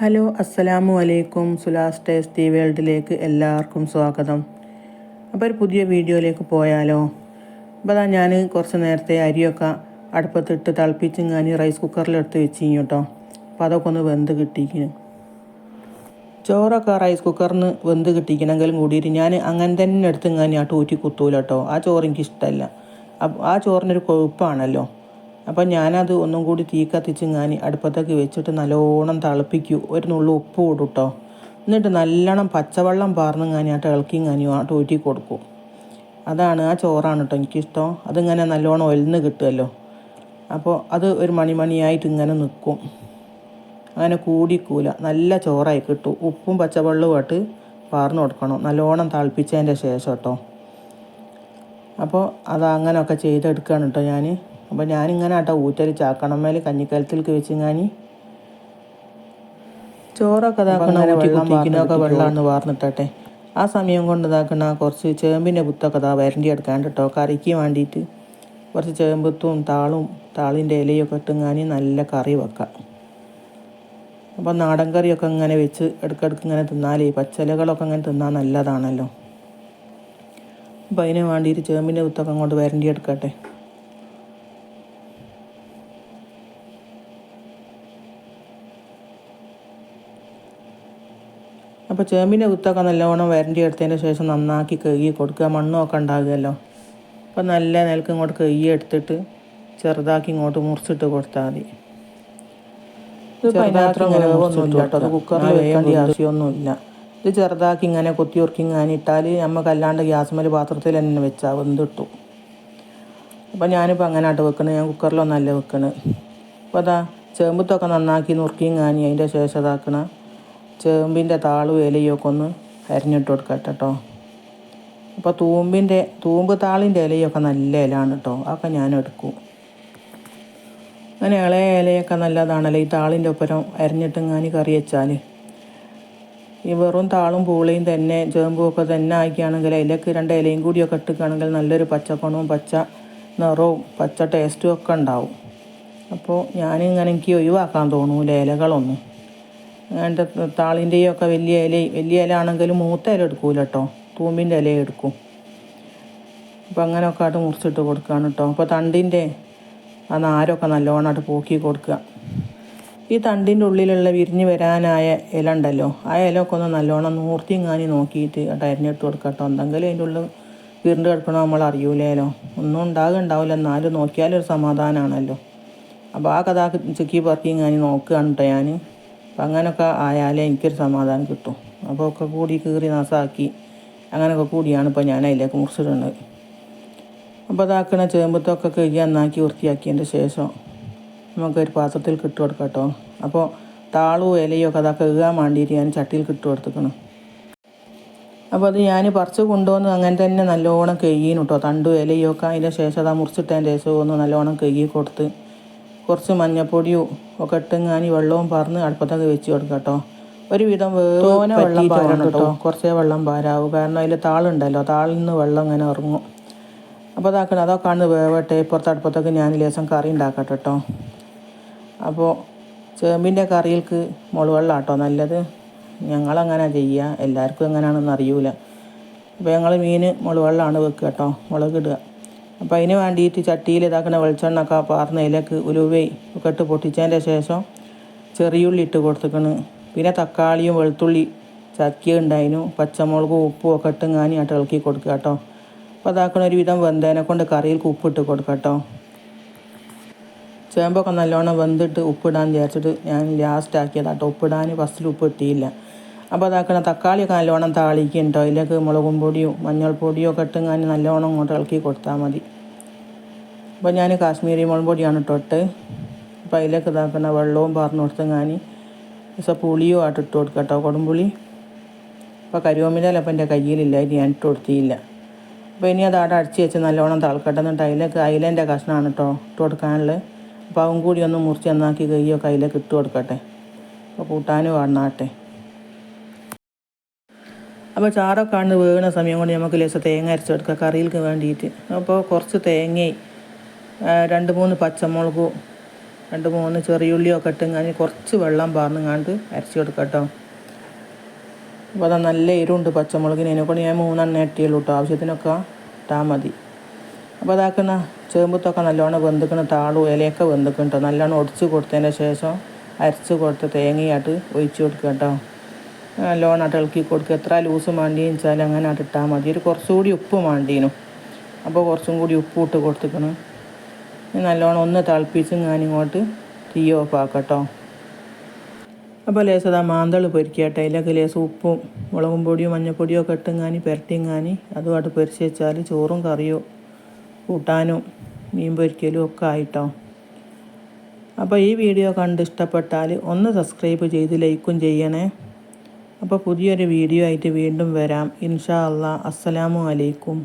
Hello അസ്സലാമു അലൈക്കും. സുലാസ് tasty വേൾഡിലേക്ക് എല്ലാവർക്കും സ്വാഗതം. അപ്പോൾ ഒരു പുതിയ വീഡിയോയിലേക്ക് പോയാലോ? അപ്പോൾ അതാ ഞാൻ കുറച്ച് നേരത്തെ അരിയൊക്കെ അടുപ്പത്തിട്ട് തിളപ്പിച്ചും ഞാൻ റൈസ് കുക്കറിലെടുത്ത് വെച്ച് കേട്ടോ. അപ്പോൾ അതൊക്കെ ഒന്ന് വെന്ത് കിട്ടിയിരിക്കുന്നു ചോറൊക്കെ റൈസ് കുക്കറിന് വെന്ത് കിട്ടിക്കണമെങ്കിലും കൂടിയിട്ട് ഞാൻ അങ്ങനെ തന്നെ എടുത്ത് ഞാൻ ആ ടൂറ്റി കുത്തൂല കേട്ടോ. ആ ചോറ് എനിക്ക് ഇഷ്ടമല്ല അപ്പ- ആ ചോറിനൊരു കൊഴുപ്പാണല്ലോ. അപ്പം ഞാനത് ഒന്നും കൂടി തീ കത്തിച്ച് ഞാൻ അടുപ്പത്തേക്ക് വെച്ചിട്ട് നല്ലോണം തിളപ്പിക്കൂ. ഒരു നുള്ളു ഉപ്പ് കൊടു കേട്ടോ എന്നിട്ട് നല്ലോണം പച്ചവെള്ളം പാർന്ന് ആ ഇളക്കി ഞാൻ ആ ടൂറ്റി കൊടുക്കും. അതാണ് ആ ചോറാണ് കേട്ടോ എനിക്കിഷ്ടം. അതിങ്ങനെ നല്ലോണം ഒലിന്ന് കിട്ടുമല്ലോ അപ്പോൾ അത് ഒരു മണിമണിയായിട്ട് ഇങ്ങനെ നിൽക്കും അങ്ങനെ കൂടിക്കൂല. നല്ല ചോറായി കിട്ടും. ഉപ്പും പച്ചവെള്ളവുമായിട്ട് പാർന്ന് കൊടുക്കണം. നല്ലോണം തിളപ്പിച്ചതിന്റെ ശേഷം കേട്ടോ അപ്പോൾ അത് അങ്ങനെയൊക്കെ ചെയ്തെടുക്കുകയാണ് കേട്ടോ ഞാൻ അപ്പോൾ ഞാനിങ്ങനെ ആട്ടോ ഊറ്റൽ ചാക്കണമേൽ കഞ്ഞിക്കലത്തിലേക്ക് വെച്ച് ഞാൻ ചോറൊക്കെ ഇതാക്കണ ഊറ്റിക്കുത്തിക്കുന്നൊക്കെ വെള്ളമാണ് വാർന്നിട്ടെ ആ സമയം കൊണ്ട് ഇതാക്കണ കുറച്ച് ചേമ്പിന്റെ പുത്തൊക്കെ ഇതാ വരണ്ടി എടുക്കാണ്ട് കേട്ടോ കറിക്ക് വേണ്ടിയിട്ട് കുറച്ച് ചേമ്പത്തും താളും താളിന്റെ ഇലയൊക്കെ ഇട്ടുങ്ങാനി നല്ല കറി വെക്കാം. അപ്പോൾ നാടൻ കറിയൊക്കെ ഇങ്ങനെ വെച്ച് ഇടയ്ക്കിടയ്ക്ക് ഇങ്ങനെ തിന്നാലേ പച്ചിലകളൊക്കെ ഇങ്ങനെ തിന്നാൽ നല്ലതാണല്ലോ. അപ്പോൾ അതിന് വേണ്ടിയിട്ട് ചേമ്പിന്റെ പുത്തൊക്കെ അങ്ങോട്ട് വരണ്ടി എടുക്കട്ടെ. അപ്പോൾ ചേമ്പിന്റെ കുത്തൊക്കെ നല്ലവണ്ണം വരണ്ടി എടുത്തതിന് ശേഷം നന്നാക്കി കഴുകി കൊടുക്കുക. മണ്ണൊക്കെ ഉണ്ടാകുമല്ലോ. അപ്പോൾ നല്ല നിലയ്ക്ക് ഇങ്ങോട്ട് കഴുകി എടുത്തിട്ട് ചെറുതാക്കി ഇങ്ങോട്ട് മുറിച്ചിട്ട് കൊടുത്താൽ മതി. ഇങ്ങനെ ആവശ്യമൊന്നുമില്ല. ഇത് ചെറുതാക്കി ഇങ്ങനെ കൊത്തി ഉറുക്കി ഇങ്ങനെ ഇട്ടാൽ നമുക്ക് അല്ലാണ്ട് ഗ്യാസ്മേൽ പാത്രത്തിൽ തന്നെ വെച്ചാൽ വെന്തിട്ടു അപ്പോൾ ഞാനിപ്പോൾ അങ്ങനെ ആട്ട് വെക്കണത് ഞാൻ കുക്കറിലൊന്നല്ല വെക്കണത് അപ്പോൾ അതാ ചേമ്പത്തൊക്കെ നന്നാക്കി നുറുക്കിയും കാനി അതിന്റെ ശേഷം ഇതാക്കണ. ചേമ്പിന്റെ താളും ഇലയൊക്കെ ഒന്ന് അരിഞ്ഞിട്ട് കൊടുക്കട്ടെ കേട്ടോ അപ്പോൾ തൂമ്പിന്റെ തൂമ്പ് താളിന്റെ ഇലയൊക്കെ നല്ല ഇലയാണ് കേട്ടോ അതൊക്കെ ഞാൻ എടുക്കും. അങ്ങനെ ഇളയ ഇലയൊക്കെ നല്ലതാണല്ലോ ഈ താളിന്റെ ഒപ്പരം അരിഞ്ഞിട്ട് ഞാൻ കറി വെച്ചാൽ. ഈ വെറും താളും പൂളയും തന്നെ ചേമ്പും ഒക്കെ തന്നെ ആക്കിയാണെങ്കിൽ ഇലക്ക് രണ്ട് ഇലയും കൂടിയൊക്കെ ഇട്ടിക്കുകയാണെങ്കിൽ നല്ലൊരു പച്ചപ്പണവും പച്ച നിറവും പച്ച ടേസ്റ്റും ഒക്കെ ഉണ്ടാവും. അപ്പോൾ ഞാനിങ്ങനെ എനിക്ക് ഒഴിവാക്കാൻ തോന്നൂല ഇലകളൊന്നും. അങ്ങനത്തെ താളിന്റെയും ഒക്കെ വലിയ ഇല വലിയ ഇല ആണെങ്കിലും മൂത്ത ഇല എടുക്കൂല കേട്ടോ തൂമ്പിന്റെ ഇല എടുക്കും. അപ്പോൾ അങ്ങനെയൊക്കെ ആയിട്ട് മുറിച്ചിട്ട് കൊടുക്കുകയാണ് കേട്ടോ അപ്പോൾ തണ്ടിന്റെ ആ നാരൊക്കെ നല്ലോണമായിട്ട് പോക്കി കൊടുക്കുക. ഈ തണ്ടിന്റെ ഉള്ളിലുള്ള വിരിഞ്ഞ് വരാനായ ഇല ഉണ്ടല്ലോ ആ ഇലയൊക്കെ ഒന്ന് നല്ലോണം നൂർത്തിങ്ങാനി നോക്കിയിട്ട് അരിഞ്ഞിട്ട് കൊടുക്കുക കേട്ടോ എന്തെങ്കിലും അതിന്റെ ഉള്ളിൽ വിരിണ്ട് കിടക്കണോ നമ്മൾ അറിയൂലേലോ. ഒന്നും ഉണ്ടാകുന്നുണ്ടാവില്ല എന്നാലും നോക്കിയാലൊരു സമാധാനമാണല്ലോ അപ്പോൾ ആ കഥ ചിക്കി പറക്കി ഇങ്ങനെ നോക്കുകയാണ് കേട്ടോ ഞാൻ അപ്പം അങ്ങനെയൊക്കെ ആയാലേ എനിക്കൊരു സമാധാനം കിട്ടും. അപ്പോൾ ഒക്കെ കൂടി കീറി നാസാക്കി അങ്ങനെയൊക്കെ കൂടിയാണ് ഇപ്പോൾ ഞാൻ അതിലേക്ക് മുറിച്ചിടുന്നത്. അപ്പോൾ അതാക്കണ ചേമ്പത്തൊക്കെ കഴുകി നന്നാക്കി വൃത്തിയാക്കിയതിന്റെ ശേഷം നമുക്കൊരു പാത്രത്തിൽ കിട്ടു കൊടുക്കാം കേട്ടോ അപ്പോൾ താളും ഇലയും ഒക്കെ അതൊക്കെ കഴുകാൻ വേണ്ടിയിട്ട് ഞാൻ ചട്ടിയിൽ കിട്ടു കൊടുത്തേക്കണം അപ്പോൾ അത് ഞാൻ പറിച്ച് കൊണ്ടുവന്ന് അങ്ങനെ തന്നെ നല്ലോണം കഴുകിയും കേട്ടോ തണ്ടും ഒക്കെ അതിന്റെ ശേഷം അതാ മുറിച്ചിട്ടതിന്റെ ശേഷം ഒന്ന് നല്ലോണം കഴുകി കൊടുത്ത് കുറച്ച് മഞ്ഞപ്പൊടിയും ഒക്കെ ഇട്ടെങ്ങാനി വെള്ളവും പറന്ന് അടുപ്പത്തൊക്കെ വെച്ച് കൊടുക്കാം കേട്ടോ ഒരുവിധം വേറെ വെള്ളം പാരണം കേട്ടോ. കുറച്ചേ വെള്ളം പാരാവും. കാരണം അതിൽ താളുണ്ടല്ലോ. താളിൽ നിന്ന് വെള്ളം ഇങ്ങനെ ഇറങ്ങും. അപ്പോൾ അതാക്കണം അതൊക്കെ ആണ് വേവട്ടെ. ഇപ്പുറത്തെ അടുപ്പത്തൊക്കെ ഞാൻ ലേശം കറി ഉണ്ടാക്കട്ടെ കേട്ടോ. അപ്പോൾ ചേമ്പിന്റെ കറിയിൽക്ക് മുളവെള്ളം കേട്ടോ നല്ലത്. ഞങ്ങളങ്ങനെ ചെയ്യുക എല്ലാവർക്കും എങ്ങനെയാണെന്ന് അറിയൂല. അപ്പോൾ ഞങ്ങൾ മീൻ മുളവെള്ളമാണ് വെക്കുക കേട്ടോ. മുളക് ഇടുക. അപ്പോൾ അതിന് വേണ്ടിയിട്ട് ചട്ടിയിൽ ഇതാക്കുന്ന വെളിച്ചെണ്ണ ഒക്കെ പാർന്ന ഇലക്ക് ഉലുവേ ഒക്കെ ഇട്ട് പൊട്ടിച്ചതിന്റെ ശേഷം ചെറിയുള്ളി ഇട്ട് കൊടുത്തേക്കണ്. പിന്നെ തക്കാളിയും വെളുത്തുള്ളി ചക്കിയ ഉണ്ടായിരുന്നു പച്ചമുളകും ഉപ്പും ഒക്കെ ഇട്ട് ആട്ട് ഇളക്കി കൊടുക്കുക കേട്ടോ. അപ്പോൾ അതാക്കണ ഒരു വിധം വെന്തേനെ കൊണ്ട് കറിയിൽ ഉപ്പിട്ട് കൊടുക്കുക കേട്ടോ. ചേമ്പൊക്കെ നല്ലോണം വെന്തിട്ട് ഉപ്പിടാൻ വിചാരിച്ചിട്ട് ഞാൻ ലാസ്റ്റ് ആക്കിയതാട്ടോ ഉപ്പിടാൻ ഫസ്റ്റിൽ ഉപ്പ് ഇട്ടിയില്ല. അപ്പോൾ അതാക്കണ തക്കാളിയൊക്കെ നല്ലോണം താളിക്കുന്നുണ്ടോ അതിലേക്ക് മുളകും പൊടിയും മഞ്ഞൾപ്പൊടിയും ഒക്കെ ഇട്ട് ഞാൻ നല്ലോണം ഇങ്ങോട്ട് ഇളക്കി കൊടുത്താൽ മതി. അപ്പോൾ ഞാൻ കാശ്മീരി മുളക് പൊടിയാണ് ഇട്ടോട്ട് അപ്പോൾ അതിലേക്ക് ഇതാക്കുന്ന വെള്ളവും പറഞ്ഞു കൊടുത്ത് ഞാൻ ദിവസം പുളിയും ആയിട്ട് ഇട്ട് കൊടുക്കുക കേട്ടോ കൊടുമ്പുളി അപ്പോൾ കരുവമ്മില അപ്പം എന്റെ കയ്യിലില്ല ഇത് ഞാൻ ഇട്ട് കൊടുത്തിയില്ല അപ്പോൾ ഇനി അത് അവിടെ അടിച്ച് വെച്ച് നല്ലോണം തിളക്കട്ടെ എന്നിട്ട് അതിലേക്ക് അയിലേന്റെ കഷ്ണമാണ് കേട്ടോ ഇട്ട് കൊടുക്കാനുള്ളത് അപ്പോൾ അവൻ കൂടി ഒന്ന് മുറിച്ച് നന്നാക്കി കയ്യൊക്കെ അതിലേക്ക് ഇട്ട് കൊടുക്കട്ടെ. അപ്പോൾ കൂട്ടാനും കാണാട്ടെ അപ്പോൾ ചാറൊക്കെ ആണ് വീണ സമയം കൊണ്ട് നമുക്ക് ലേശം തേങ്ങ അരച്ചെടുക്കുക കറിയിലേക്ക് വേണ്ടിയിട്ട്. അപ്പോൾ കുറച്ച് തേങ്ങയും രണ്ട് മൂന്ന് പച്ചമുളകും രണ്ട് മൂന്ന് ചെറിയുള്ളിയൊക്കെ ഇട്ടിങ്ങാനി കുറച്ച് വെള്ളം പാർന്നുങ്ങാണ്ട് അരച്ചു കൊടുക്കാം കേട്ടോ. അപ്പോൾ അതാ നല്ല എരുണ്ട് പച്ചമുളകിന്. അതിനെക്കൊണ്ട് ഞാൻ മൂന്നെണ്ണ ഇട്ടിയുള്ളൂ കേട്ടോ. ആവശ്യത്തിനൊക്കെ ഇട്ടാൽ മതി. അപ്പോൾ അതാക്കുന്ന ചേമ്പത്തൊക്കെ നല്ലോണം വെന്തുക്കണ താളും ഇലയൊക്കെ വെന്തുക്കണ്ടോ നല്ലോണം ഒടിച്ച് കൊടുത്തതിന് ശേഷം അരച്ച് കൊടുത്ത് തേങ്ങയായിട്ട് ഒഴിച്ച് കൊടുക്കുക കേട്ടോ. ആട്ട് ഇളക്കി കൊടുക്കുക എത്ര ലൂസ് മാണ്ടിയെന്ന് വെച്ചാൽ അങ്ങനെ ആട്ട് ഇട്ടാൽ മതി. ഒരു കുറച്ചുകൂടി ഉപ്പ് മാണ്ടീനു. അപ്പോൾ കുറച്ചും കൂടി ഉപ്പ് ഇട്ട് കൊടുത്തിക്കണം. നല്ലോണം ഒന്ന് തിളപ്പിച്ച് ഞാനിങ്ങോട്ട് തീ ഓഫ് ആക്കട്ടോ. അപ്പോൾ ആ മാന്തൾ പൊരിക്കട്ടെ. അതിലൊക്കെ ലേശം ഉപ്പും മുളകും പൊടിയും മഞ്ഞപ്പൊടിയും ഒക്കെ ഇട്ടിങ്ങാനി പുരട്ടിങ്ങാനി അതുമായിട്ട് പൊരിച്ച് വെച്ചാൽ ചോറും കറിയോ കൂട്ടാനും മീൻ പൊരിക്കലും ഒക്കെ ആയിട്ടോ. അപ്പോൾ ഈ വീഡിയോ കണ്ട് ഇഷ്ടപ്പെട്ടാൽ ഒന്ന് സബ്സ്ക്രൈബ് ചെയ്ത് ലൈക്കും ചെയ്യണേ. അപ്പോൾ പുതിയൊരു വീഡിയോ ആയിട്ട് വീണ്ടും വരാം. ഇൻഷാ അള്ളാ അസ്സലാമു അലൈക്കും.